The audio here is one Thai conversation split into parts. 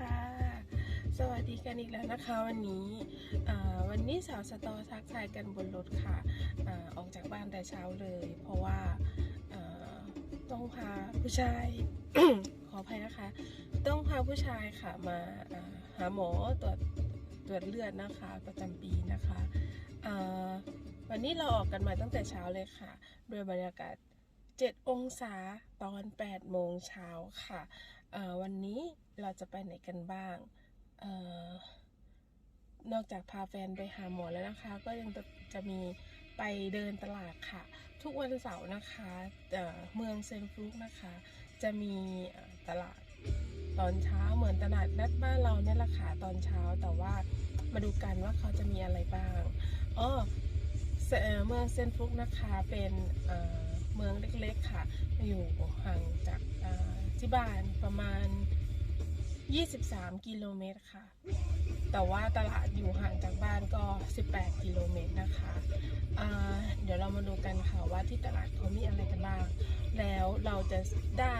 ค่ะสวัสดีกันอีกแล้วนะคะ วันนี้วันนี้สาวสตอทักทายกันบนรถค่ะอออกจากบ้านแต่เช้าเลย เพราะว่าต้องพาผู้ชายขออภัยนะคะ ต้องพาผู้ชายค่ะมาหาหมอตรวจตรวจเลือดนะคะประจำปีนะคะวันนี้เราออกกันมาตั้งแต่เช้าเลยค่ะโดยบรรยากาศ7 องศาตอน8โมงเช้าค่ะวันนี้เราจะไปไหนกันบ้างอนอกจากพาแฟนไปหาหมอแล้วนะคะ ก็ยังจะมีไปเดินตลาดค่ะ ทุกวันเสาร์นะคะ เมืองเซนฟลุกนะคะ จะมีตลาดตอนเช้า เหมือนตลาดนัดบ้านเราเนี่ยราละค่ะตอนเช้า แต่ว่ามาดูกันว่าเขาจะมีอะไรบ้างอ๋อเมืองเซนฟลุกนะคะ เป็นเมืองเล็กๆค่ะ อยู่ห่างจากที่บ้านประมาณ 23 กิโลเมตร ค่ะ แต่ว่าตลาดอยู่ห่างจากบ้านก็ 18 กิโลเมตร นะคะ เดี๋ยวเรามาดูกันค่ะว่าที่ตลาดเขามีอะไรกันบ้าง แล้วเราจะได้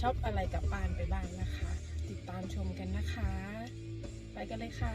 ช็อปอะไรกับบ้านไปบ้างนะคะ ติดตามชมกันนะคะ ไปกันเลยค่ะ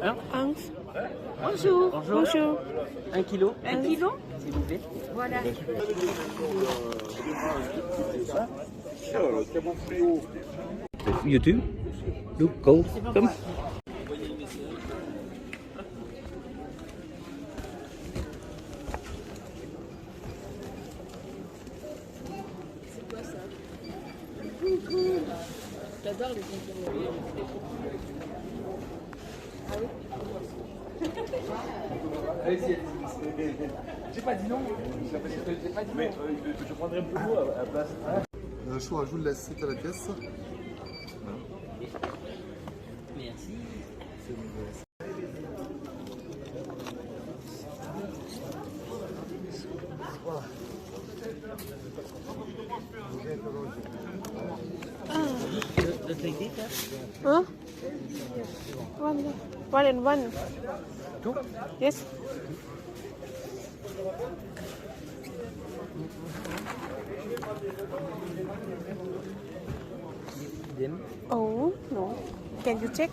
Un hein Hans. Bonjour. Bonjour. Un kilo. Un kilo S'il vous plaît. Voilà. YouTube. Look, go. Mais je prendrai plus à la place. choix, je vous laisse c'est à la caisse Merci. Hein? One, one and one. Yes. Oh, no. Can you check?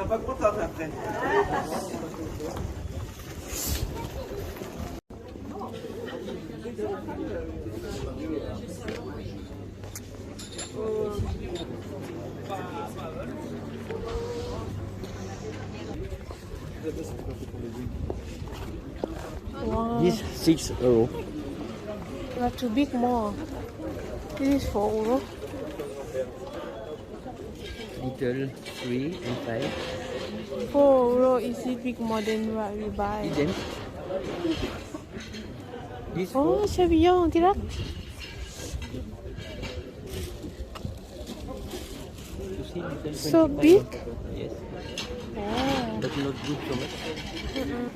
Ça va content après. This six euro. Not too big more. This is four euro little three and five. Four oh, euro is it big more than what we buy? Isn't? This oh, So big? Yes. Oh. But not good so much. Mm -mm.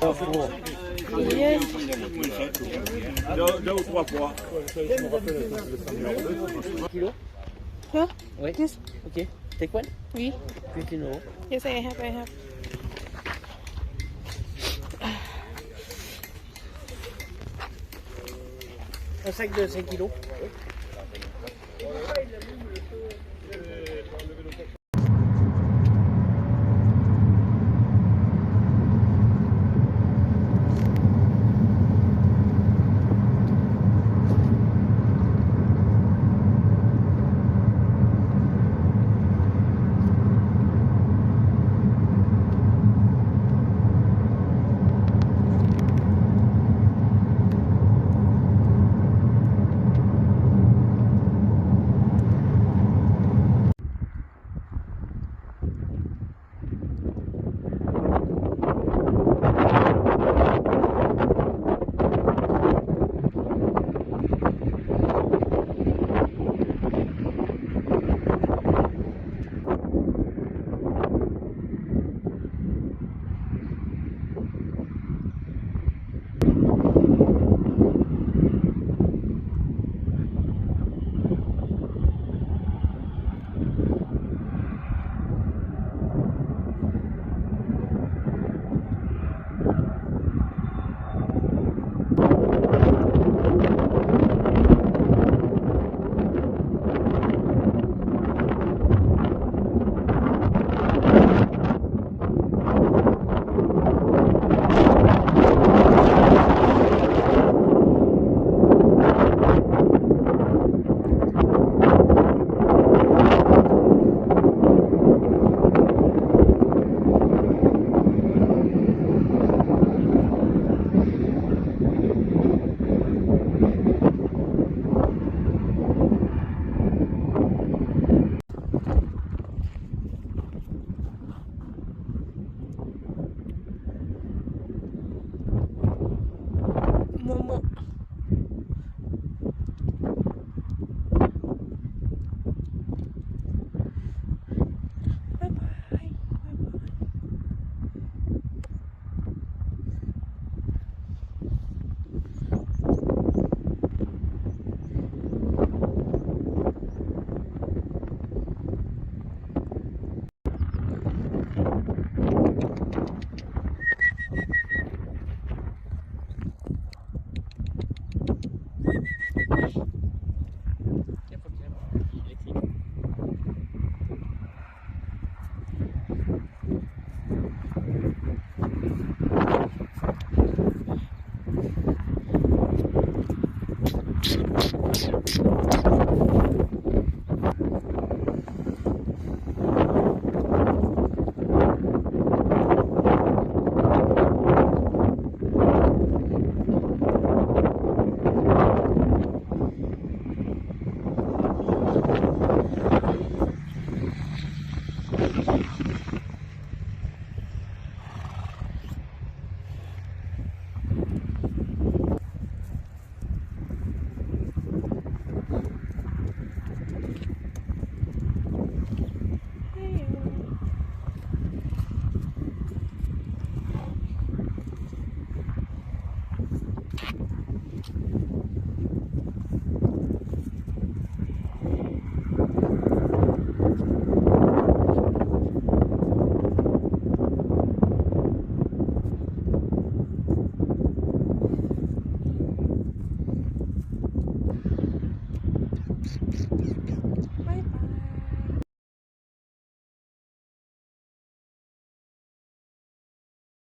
Deux ou trois poids. Kilo Quoi Oui. Ok. Take one Oui. 15 euros. Yes, I have, I have. Un sac de 5 kilos.